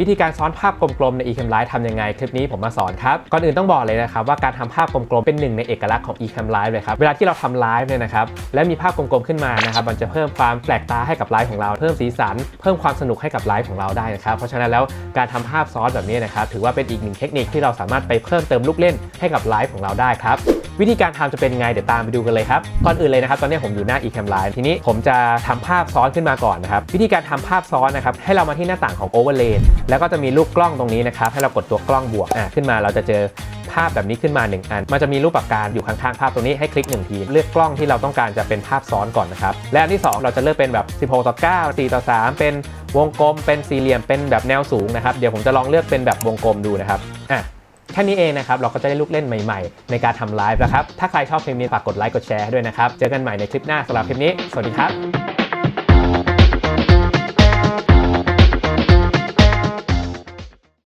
วิธีการซ้อนภาพกลมๆใน eCam Live ทำยังไง คลิปนี้ผมมาสอนครับก่อนอื่นต้องบอกเลยนะครับว่าการทำภาพกลมๆเป็นหนึ่งในเอกลักษณ์ของ eCam Live เลยครับเวลาที่เราทำไลฟ์เนี่ยนะครับและมีภาพกลมๆขึ้นมานะครับมันจะเพิ่มความแปลกตาให้กับไลฟ์ของเราเพิ่มสีสัน เพิ่มความสนุกให้กับไลฟ์ของเราได้นะครับเพราะฉะนั้นแล้วการทำภาพซ้อนแบบนี้นะครับถือว่าเป็นอีกหนึ่งเทคนิคที่เราสามารถไปเพิ่มเติมลูกเล่นให้กับไลฟ์ของเราได้ครับ วิธีการทำจะเป็นไงเดี๋ยวตามไปดูกันเลยครับก่อนอื่นเลยนะครับ ตอนนี้ผมอยู่หน้า eCam Live ทีนี้ผมจะทำภาพซ้อนขึ้นมาก่อนนะครับ วิธีการทำภาพซ้อนนะครับ ให้เรามาที่หน้าต่างของ Overlay แล้วก็จะมีรูปกล้องตรงนี้นะครับ ให้เรากดตัวกล้องบวกอะขึ้นมาเราจะเจอภาพแบบนี้ขึ้นมา 1 อัน มันจะมีรูปปากกาอยู่ข้างๆภาพตรงนี้ให้คลิก 1 ที เลือกกล้องที่เราต้องการจะเป็นภาพซ้อนก่อนนะครับ และอันที่ 2 เราจะเลือกเป็นแบบ 16 ต่อ 9 4 ต่อ 3 เป็นวงกลม เป็นสี่เหลี่ยม เป็นแบบแนวสูงนะครับ เดี๋ยวผมจะลองเลือกเป็นแบบวงกลมดูนะครับ อะ แค่นี้เองนะครับเราก็จะได้ลูกเล่นใหม่ๆ ในการทำไลฟ์แล้วครับถ้าใครชอบคลิปนี้ฝากกดไลค์กดแชร์ให้ด้วยนะครับเจอกันใหม่ในคลิปหน้าสำหรับคลิปนี้สวัสดีครับ